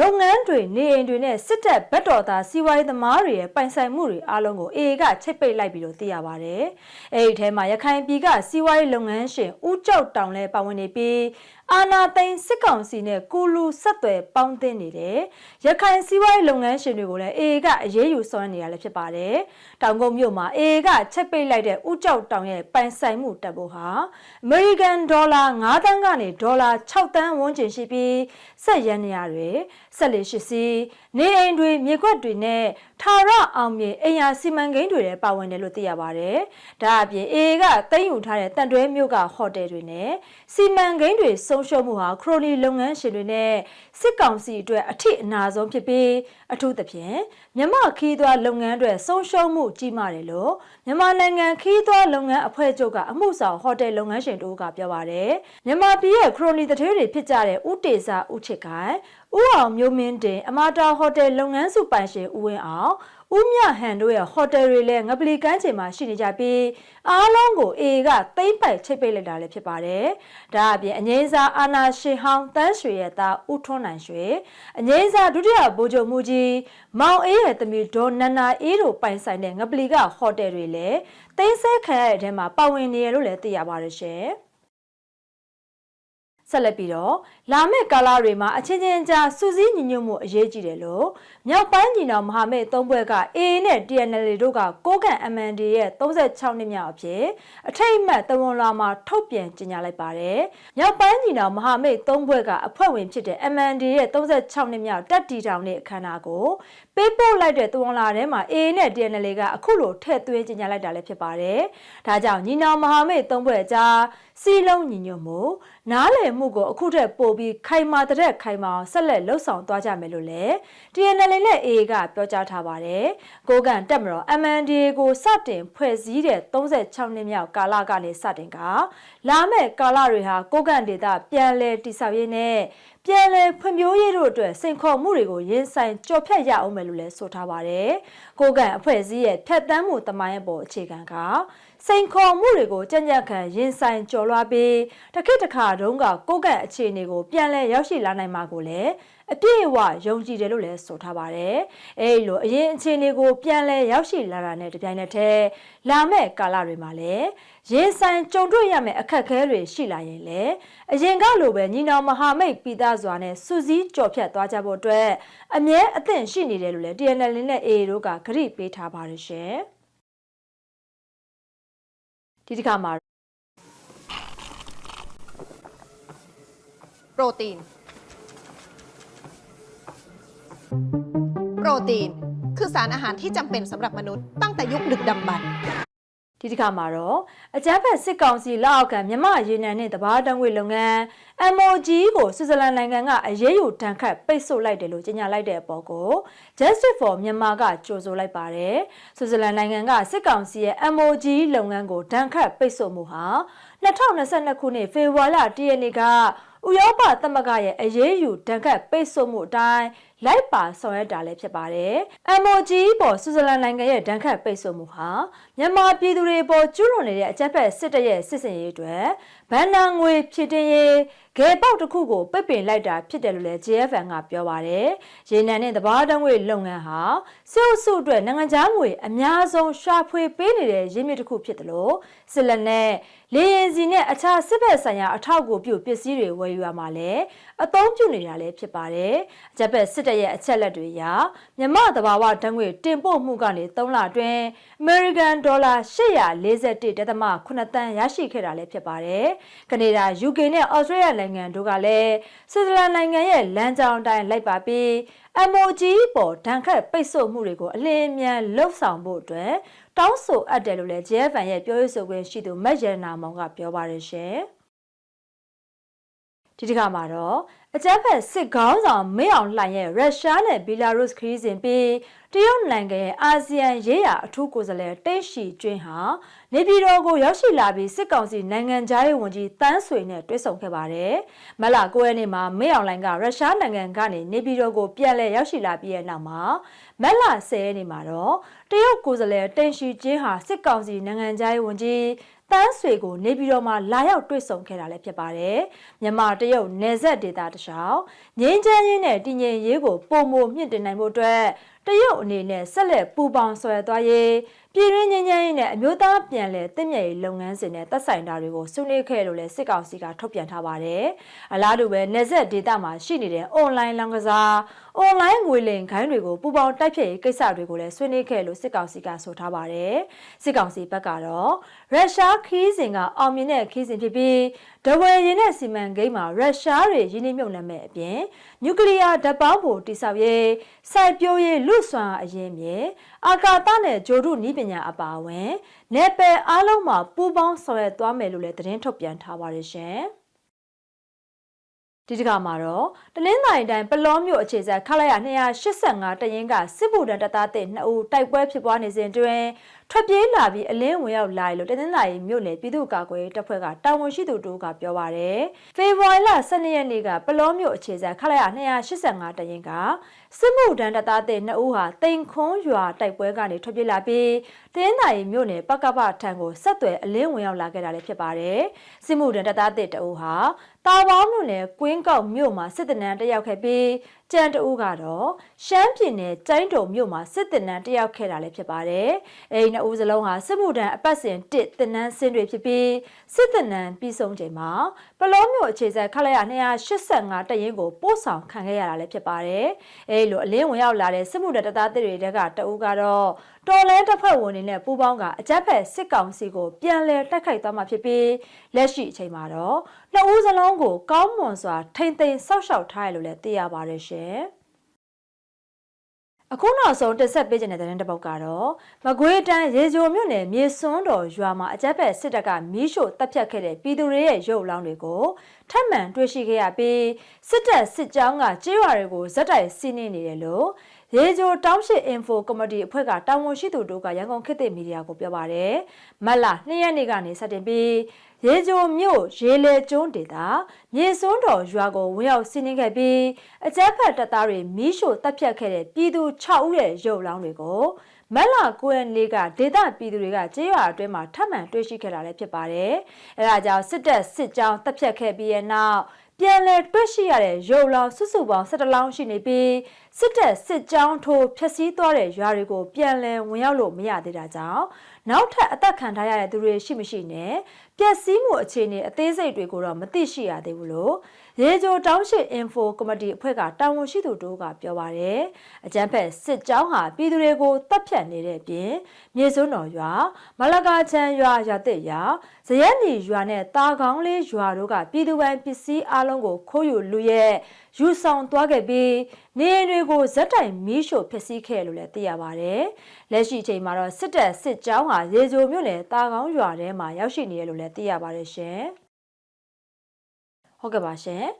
လုပ်ငန်းတွေနေအိမ်တွေနဲ့စစ်တပ်ဗတ်တော်သားစီးပွားရေးသမားတွေရဲ့ပိုင်ဆိုင်မှုတွေအားလုံးကို AA ကချိတ်ပိတ်လိုက်ပြီးတော့သိရပါတယ်။အဲဒီထဲမှာရခိုင်ပြည်ကစီးပွားရေးလုပ်ငန်းရှင်ဦးကျောက်တောင်လည်းပါဝင်နေပြီး အာနာသိန်းစစ်ကောင်စီနဲ့ကူလူဆက်သွယ်ပေါင်းသင်းနေတယ်။ရခိုင်စီးပွားရေးလုပ်ငန်းရှင်တွေကိုလည်း AA ကအရေးယူဆောင်ရွက်နေတာလည်းဖြစ်ပါတယ်။တောင်ကုန်းမြို့မှာ AA ကချိတ်ပိတ်လိုက်တဲ့ဦးကျောက်တောင်ရဲ့ပိုင်ဆိုင်မှုတပ်ဖို့ဟာ American ဒေါ်လာ9တန်းကနေဒေါ်လာ6တန်းဝန်းကျင်ရှိပြီးဆက်ရန်နေရတွေဆက်လက်ရှိစီနေအိမ်တွေမြေကွက်တွေနဲ့ထာဝရအောင်မြေအိမ်ယာစီမံကိန်းတွေလည်းပါဝင်တယ်လို့သိရပါတယ်။ဒါအပြင် AA ကတင်ယူထားတဲ့တန်တွဲမြို့ကဟိုတယ်တွေနဲ့စီမံကိန်းတွေဆုံးရှုံးမှုဟာခရိုနီလုပ်ငန်းရှင်တွေနဲ့စစ်ကောင်စီအတွက်အထိအနာဆုံးဖြစ်ပြီးအထူးသဖြင့်မြန်မာခီးသွွားလုပ်ငန်းတွေဆုံးရှုံးမှုကြီးမားတယ်လို့မြန်မာနိုင်ငံခီးသွွားလုပ်ငန်းအဖွဲ့ချုပ်ကအမှုဆောင်ဟိုတယ်လုပ်ငန်းရှင်တို့ကပြောပါတယ်။မြန်မာပြည်ရဲ့ခရိုနီတထေးတွေဖြစ်ကြတဲ့ဦးတေစာဦးချစ်ခိုင်ဦးအောင်မျိုးမင်းတင်အမတာဟိုတယ်လုပ်ငန်းစုပိုင်ရှင်ဦးဝင်းအောင် ဦးမြဟန်တို့ရဲ့ဟိုတယ်တွေလည်းငပလီကမ်းခြေမှာရှိနေကြပြီးအားလုံးကိုအေကသိမ့်ပိုက်ချိတ်ပိတ်လိုက်တာလည်းဖြစ်ပါတယ်။ဒါအပြင်အငိမ့်စားအာနာရှင်ဟောင်းတန်းရွှေရဲ့သားဦးထွန်းနိုင်ရွှေအငိမ့်စားဒုတိယဗိုလ်ချုပ်မှုကြီးမောင်အေးရဲ့သမီးဒေါ်နန္နာအေးတို့ပိုင်ဆိုင်တဲ့ငပလီကဟိုတယ်တွေလည်းသိမ်းဆဲခံရတဲ့အထဲမှာပါဝင်နေရလို့လည်းသိရပါတယ်ရှင်။ ဆက်လက်ပြီးတော့လာမယ့်ကာလတွေမှာအချင်းချင်းကြားစူးစီးညီညွတ်မှုအရေးကြီးတယ်လို့မြောက်ပိုင်းညီနောင်မဟာမိတ်သုံးဘွဲက AA နဲ့ TNL တို့ကကိုးကန် MND ရဲ့36နှစ်မြောက်အဖြစ်အထိတ်အမှတ်တဝန်လာမှာထုတ်ပြန်ကြေညာလိုက်ပါတယ်။မြောက်ပိုင်းညီနောင်မဟာမိတ်သုံးဘွဲကအဖွဲ့ဝင်ဖြစ်တဲ့ MND ရဲ့36နှစ်မြောက်တက်တီတောင်တဲ့အခမ်းအနားကိုပေးပို့လိုက်တဲ့တဝန်လာထဲမှာ AA နဲ့ TNL ကအခုလိုထည့်သွင်းကြေညာလိုက်တာလည်းဖြစ်ပါတယ်။ဒါကြောင့်ညီနောင်မဟာမိတ်သုံးဘွဲအကြား စီလုံးညီညွတ်မှုနားလည်မှုကိုအခုထက်ပိုပြီးခိုင်မာတဲ့ခိုင်မာအောင်ဆက်လက်လှုပ်ဆောင်သွားကြမယ်လို့လည်း TNL နဲ့ AA ကပြောကြားထားပါတယ်။ကိုကန်တက်မတော် MNDA ကိုစတင်ဖွဲ့စည်းတဲ့36နှစ်မြောက်ကာလကနေစတင်ကလာမယ့်ကာလတွေဟာကိုကန်ဒေတာပြန်လည်တိဆောက်ရေးနဲ့ပြန်လည်ဖွံ့ဖြိုးရေးတို့အတွက်စိန်ခေါ်မှုတွေကိုရင်ဆိုင်ကြော်ဖြတ်ရအောင်မယ်လို့လည်းဆိုထားပါတယ်။ကိုကန်အဖွဲ့အစည်းရဲ့ဖြတ်တန်းမှုတမိုင်းအပေါ်အခြေခံကစိန်ခေါ်မှုတွေကိုကြံ့ကြံ့ခံရင်ဆိုင်ကျော်လွှားပြီးတခိတခါတုန်းကကိုကန့်အခြေအနေကိုပြန်လည်ရောက်ရှိလာနိုင်မှာကိုလည်း အပြည့်အဝယုံကြည်တယ်လို့လည်းဆိုထားပါတယ်။အဲဒီလိုအရင်အခြေအနေကိုပြန်လဲရောက်ရှိလာတာနဲ့တပြိုင်နက်တည်းလာမယ့်ကာလတွေမှာလည်းရင်ဆိုင်ကြုံတွေ့ရမယ့်အခက်အခဲတွေရှိလာရင်လည်းအရင်ကလိုပဲညီနောင်မဟာမိတ်ပိသားစွာနဲ့စူးစီးကြော်ဖြတ်သွားကြဖို့အတွက်အမြဲအသင့်ရှိနေတယ်လို့လည်း TNL နဲ့ AA တို့ကခရီးပေးထားပါတယ်ရှင်။ဒီတစ်ခါမှာ protein โปรตีน คือสารอาหารที่จำเป็นสำหรับมนุษย์ตั้งแต่ยุคดึกดำบรรพ์ ဒီတစ်ခါမှာတော့အကြမ်းဖက်စစ်ကောင်စီလက်အောက်ခံမြမရေနံနဲ့တဘာတံငွေလုပ်ငန်း MOG ကိုဆွစ်ဇာလန်နိုင်ငံကအရေးယူတန်ခတ်ပိတ်ဆို့လိုက်တယ်လို့ကြေညာလိုက်တဲ့အပေါ်ကို Justice for Myanmar ကကြိုဆိုလိုက်ပါတယ်။ဆွစ်ဇာလန်နိုင်ငံကစစ်ကောင်စီရဲ့ MOG လုပ်ငန်းကိုတန်ခတ်ပိတ်ဆို့မှုဟာ2022ခုနှစ်ဖေဖော်ဝါရီလ10ရက်နေ့ကဥရောပသမဂ္ဂရဲ့အရေးယူတန်ခတ်ပိတ်ဆို့မှုအတိုင်း လိုက်ပါဆောင်ရွက်တာလည်းဖြစ်ပါတယ်။ MOG ပေါ်ဆွစ်ဇာလန်နိုင်ငံရဲ့ဒဏ်ခတ်ပိတ်ဆို့မှုဟာမြန်မာပြည်သူတွေပေါ်ကျူးလွန်နေတဲ့အကြမ်းဖက်စစ်တပ်ရဲ့စစ်စင်ရေးအတွက်ဗန်နာငွေဖြစ်တင်ရေးဂဲပေါက်တစ်ခုကိုပိတ်ပင်လိုက်တာဖြစ်တယ်လို့လည်း JFN ကပြောပါတယ်။ရေနံနဲ့တဘာတံငွေလုပ်ငန်းဟာစစ်အုပ်စုအတွက်နိုင်ငံခြားငွေအများဆုံးရှာဖွေပေးနေတဲ့ရင်းမြစ်တစ်ခုဖြစ်တယ်လို့စစ်လက်နဲ့လေရင်စီနဲ့အခြားစစ်ဘက်ဆိုင်ရာအထောက်အကူပြုပစ္စည်းတွေဝယ်ယူရမှာလည်းအသုံးပြုနေတာလည်းဖြစ်ပါတယ်။အကြက်ဘက်စစ်တပ်ရဲ့အချက်လက်တွေအရမြမတဘာဝဓာတ်ငွေတင်ပို့မှုကနေ3လအတွင်း American Dollar 841.8တန်းရရှိခဲ့တာလည်းဖြစ်ပါတယ်။ကနေဒါ UK နဲ့ Australia နိုင်ငံတို့ကလည်းဆွစ်ဇာလန်နိုင်ငံရဲ့လမ်းကြောင်းတိုင်းလိုက်ပါပြီး MOG ပေါ်ဒဏ်ခတ်ပိတ်ဆို့မှုတွေကိုအလင်းအမြန်လှုပ်ဆောင်ဖို့အတွက်တောင်းဆိုအပ်တယ်လို့လည်း JFN ရဲ့ပြောရေးဆိုခွင့်ရှိသူမက်ရနာမောင်ကပြောပါတယ်ရှင်။ဒီတစ်ခါမှာတော့ အကြမ်းဖက်စစ်ခေါင်းဆောင်မင်းအောင်လှိုင်ရဲ့ရုရှားနဲ့ဘီလာရုစ်ခရီးစဉ်ပြီးတရုတ်နိုင်ငံရဲ့အာဆီယံရေးရာအထူးကိုယ်စားလှယ်တိတ်ရှိကျွင်းဟာနေပြည်တော်ကိုရောက်ရှိလာပြီးစစ်ကောင်စီနိုင်ငံသားရေးဝန်ကြီးတန်းဆွေနဲ့တွေ့ဆုံခဲ့ပါတယ်။မလ9ရက်နေ့မှာမင်းအောင်လှိုင်ကရုရှားနိုင်ငံကနေနေပြည်တော်ကိုပြန်လည်ရောက်ရှိလာပြီးတဲ့နောက်မှာ မလ10ရက်နေ့မှာတော့တရုတ်ကိုယ်စားလှယ်တိတ်ရှိကျွင်းဟာစစ်ကောင်စီနိုင်ငံသားရေးဝန်ကြီးတန်းဆွေကိုနေပြည်တော်မှာလာရောက်တွေ့ဆုံခဲ့တာလည်းဖြစ်ပါတယ်မြန်မာတရုတ်နယ်စပ်ဒေသတခြားငင်းချမ်းရင်းနဲ့တည်ငြိမ်ရေးကိုပုံမမြင့်တင်နိုင်ဖို့အတွက်တရုတ်အနေနဲ့ဆက်လက်ပူးပေါင်းဆွဲသွားရေးပြည်တွင်းငင်းချမ်းရေးနဲ့အမျိုးသားပြန်လည်တည်မြဲရေးလုပ်ငန်းစဉ်နဲ့သက်ဆိုင်တာတွေကိုဆွေးနွေးခဲ့လို့လည်းစစ်ကောင်စီကထုတ်ပြန်ထားပါတယ်အလားတူပဲနယ်စပ်ဒေသမှာရှိနေတဲ့ online လောင်းကစား online ငွေလိမ်ခိုင်းတွေကိုပူပေါင်းတိုက်ဖျက်ရေးကိစ္စတွေကိုလည်းဆွေးနွေးခဲ့လို့စစ်ကောင်စီကဆိုထားပါတယ်စစ်ကောင်စီဘက်ကတော့ရုရှားခီးစဉ်ကအောင်မြင်တဲ့ခီးစဉ်ဖြစ်ပြီးဒဝယ်ရင်နဲ့စီမံကိန်းမှာရုရှားတွေရင်းနှီးမြှုပ်နှံမဲ့အပြင်နျူကလ িয়ার ဓာတ်ပေါင်းဖို့တိစောက်ရေးစိုက်ပျိုးရေးလူဆွမ်းအရင်မြေအာကာသနဲ့ဂျိုဒုနီးပညာအပါအဝင်နယ်ပယ်အားလုံးမှာပူးပေါင်းဆောင်ရွက်သွားမယ်လို့လည်းသတင်းထုတ်ပြန်ထားပါတယ်ရှင်။ ဒီတစ်ခါမှာတော့တနင်္သာရီတိုင်းပလောမြို့အခြေဆက်ခလာရ285တရင်ကစစ်ဗုဒ္ဓတပ်သားတဲ့2ဦးတိုက်ပွဲဖြစ်ပွားနေစဉ်တွင် ထွက်ပြေးလာပြီးအလင်းဝင်ရောက်လာလို့တနင်္သာရီမြို့နယ်ပြည်သူ့ကာကွယ်တပ်ဖွဲ့ကတာဝန်ရှိသူတို့ကပြောပါရယ်ဖေဖော်ဝါရီလ12ရက်နေ့ကပလောမြို့အခြေဆက်ခလာရ285တရင်ကစစ်မှုထမ်းတပ်သားတဲ့2ဦးဟာတိန်ခွန်းရွာတိုက်ပွဲကနေထွက်ပြေးလာပြီးတနင်္သာရီမြို့နယ်ပကပထံကိုဆက်သွယ်အလင်းဝင်ရောက်လာခဲ့တာလည်းဖြစ်ပါတယ်စစ်မှုထမ်းတပ်သားတဲ့2ဦးဟာတာပေါင်းမြို့နယ်ကွင်းကောက်မြို့မှာစစ်တနန်းတက်ရောက်ခဲ့ပြီးကြံတူကတော့ရှမ်းပြည်နယ်ကျိုင်းတုံမြို့မှာစစ်တင်နန်းတက်ရောက်ခဲ့တာလည်းဖြစ်ပါတယ်။အဲဒီနှစ်ဦးစလုံးဟာစစ်မှုထမ်းအပတ်စဉ်1တင်နန်းဆင်းတွေဖြစ်ပြီးစစ်တင်နန်းပြီးဆုံးချိန်မှာပလောမျိုးအခြေစိုက်ခလိုက်ရ285တရင်ကိုပို့ဆောင်ခံခဲ့ရတာလည်းဖြစ်ပါတယ်။အဲဒီလိုအလင်းဝင်ရောက်လာတဲ့စစ်မှုထမ်းတပ်သားတွေကတအူးကတော့တော်လန်တပ်ဖွဲ့ဝင်တွေနဲ့ပူးပေါင်းကအကြက်ဖက်စစ်ကောင်စီကိုပြန်လည်တိုက်ခိုက်သွားမှာဖြစ်ပြီးလက်ရှိအချိန်မှာတော့နှစ်ဦးစလုံးကိုကောင်းမွန်စွာထိမ့်သိမ်းဆောက်ရှောက်ထားရလို့လည်းသိရပါတယ်ရှင်။ အခုနောက်ဆုံးတက်ဆက်ပေးခြင်းတဲ့တဲ့တစ်ပုတ်ကတော့မကွေးတန်းရေဂျိုမြို့နယ်မြေစွန်းတော်ရွာမှာအကြက်ဖက်စစ်တပ်ကမီးရှို့တပ်ဖြတ်ခဲ့တဲ့ပြည်သူတွေရဲ့ရုပ်လောင်းတွေကိုထပ်မံတွေ့ရှိခဲ့ရပြီးစစ်တပ်စစ်ကြောင်းကကြေးရွာတွေကိုဇက်တိုက်စီးနင်းနေတယ်လို့ ရေဂျိုတောင်းရှိ info ကော်မတီအဖွဲ့ကတာဝန်ရှိသူတို့ကရန်ကုန်ခေတ်သစ်မီဒီယာကိုပြောပါတယ်။မတ်လ2ရက်နေ့ကနေစတင်ပြီးရေဂျိုမြို့ရေလေကျွန်းဒေသမြေစွန်းတော်ရွာကိုဝင်ရောက်စီးနင်းခဲ့ပြီးအကြမ်းဖက်တပ်သားတွေမီးရှို့တပ်ဖြတ်ခဲ့တဲ့ပြည်သူ6ဦးရဲ့ရုပ်လောင်းတွေကိုမက်လာ9ရက်နေ့ကဒေသပြည်သူတွေကကြေးရွာအတွင်းမှာထပ်မံတွေ့ရှိခဲ့တာလည်းဖြစ်ပါတယ်။အဲဒါကြောင့်စစ်တပ်စစ်ကြောင်းတပ်ဖြတ်ခဲ့ပြီးတဲ့နောက် ပြန်လည်တွေ့ရှိရတဲ့ရုပ်လောင်းစုစုပေါင်း17လောင်းရှိနေပြီးစစ်တပ်စစ်ကြောင်းထိုးဖျက်ဆီးသွားတဲ့ရွာတွေကိုပြန်လည်ဝင်ရောက်လို့မရသေးတာကြောင့်နောက်ထပ်အသက်ခံထားရတဲ့သူတွေရှိမရှိနဲ့ပျက်စီးမှုအခြေအနေအသေးစိတ်တွေကိုတော့မသိရှိရသေးဘူးလို့ ရေဂျိုတောင်းရှိ info ကော်မတီအဖွဲ့ကတာဝန်ရှိသူတို့ကပြောပါရယ်အကြမ်းဖက်စစ်ကြောင်းဟာပြည်သူတွေကိုတပ်ဖြတ်နေတဲ့အပြင်မြေစွန်းတော်ရွာမလကာချမ်းရွာရတဲ့ရွာဇရက်နီရွာနဲ့တာကောင်းလေးရွာတို့ကပြည်သူပိုင်ပစ္စည်းအလုံးကိုခိုးယူလူရဲ့ယူဆောင်သွားခဲ့ပြီးနေအိမ်တွေကိုဇက်တိုင်မီးရှို့ဖျက်ဆီးခဲ့လို့လည်းသိရပါတယ်။လက်ရှိချိန်မှာတော့စစ်တပ်စစ်ကြောင်းဟာရေဂျိုမြို့နယ်တာကောင်းရွာထဲမှာရောက်ရှိနေတယ်လို့လည်းသိရပါတယ်ရှင်။ ဟုတ်ကဲ့ပါရှင်